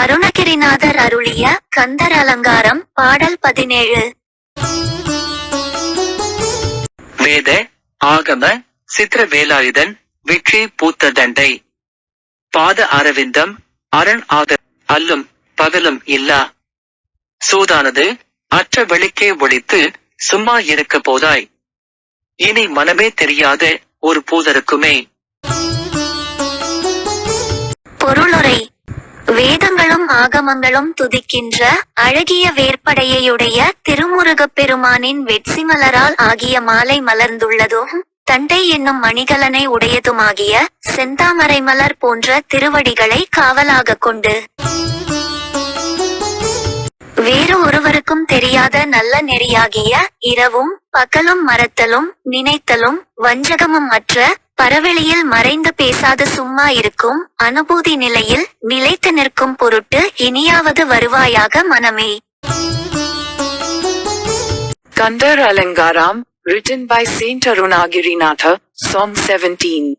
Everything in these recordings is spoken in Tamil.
அருணகிரிநாதர் அருளிய கந்தர் அலங்காரம் பாடல் பதினேழு. வேத ஆகம சித்திர வேலாயுதன் வெற்றி பூத்த தண்டை. பாத அரவிந்தம் அரண் ஆக அல்லும் பகலும் இல்லா. சூதானது அற்ற வெளிக்கே ஒழித்து சும்மா இருக்க போதாய். இனி மனமே தெரியாத ஒரு பூதருக்குமே. ஆகமங்களும் துதிக்கின்ற அழகிய வேற்படையையுடைய திருமுருகப் பெருமானின் வெட்சிமலரால் ஆகிய மாலை மலர்ந்துள்ளதும் தண்டை என்னும் மணிகலனை உடையதுமாகிய செந்தாமரை மலர் போன்ற திருவடிகளை காவலாக கொண்டு. வேறு ஒருவருக்கும் தெரியாத நல்ல நெறியாகிய இரவும் பகலும் மறத்தலும் நினைத்தலும் வஞ்சகமும் அற்ற பரவெளியில் மறைந்து பேசாது சும்மா இருக்கும் அனுபூதி நிலையில் நிலைத்து நிற்கும் பொருட்டு இனியாவது வருவாயாக மனமே Kandar Alangaram, written by Saint Arunagirinatha, Song 17.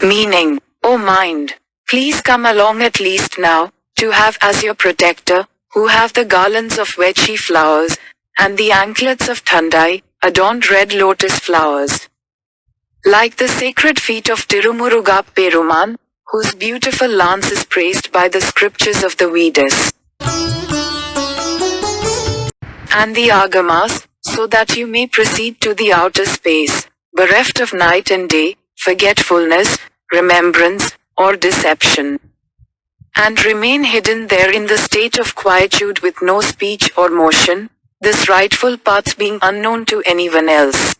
Meaning, O mind, please come along at least now, to have as your protector, who have the garlands of Vechi flowers, and the anklets of Thandai, adorned red lotus flowers. Like the sacred feet of Tirumuruga Peruman, whose beautiful lance is praised by the scriptures of the Vedas and the Agamas, so that you may proceed to the outer space, bereft of night and day, forgetfulness, remembrance, or deception. And remain hidden there in the state of quietude with no speech or motion, this rightful path being unknown to anyone else.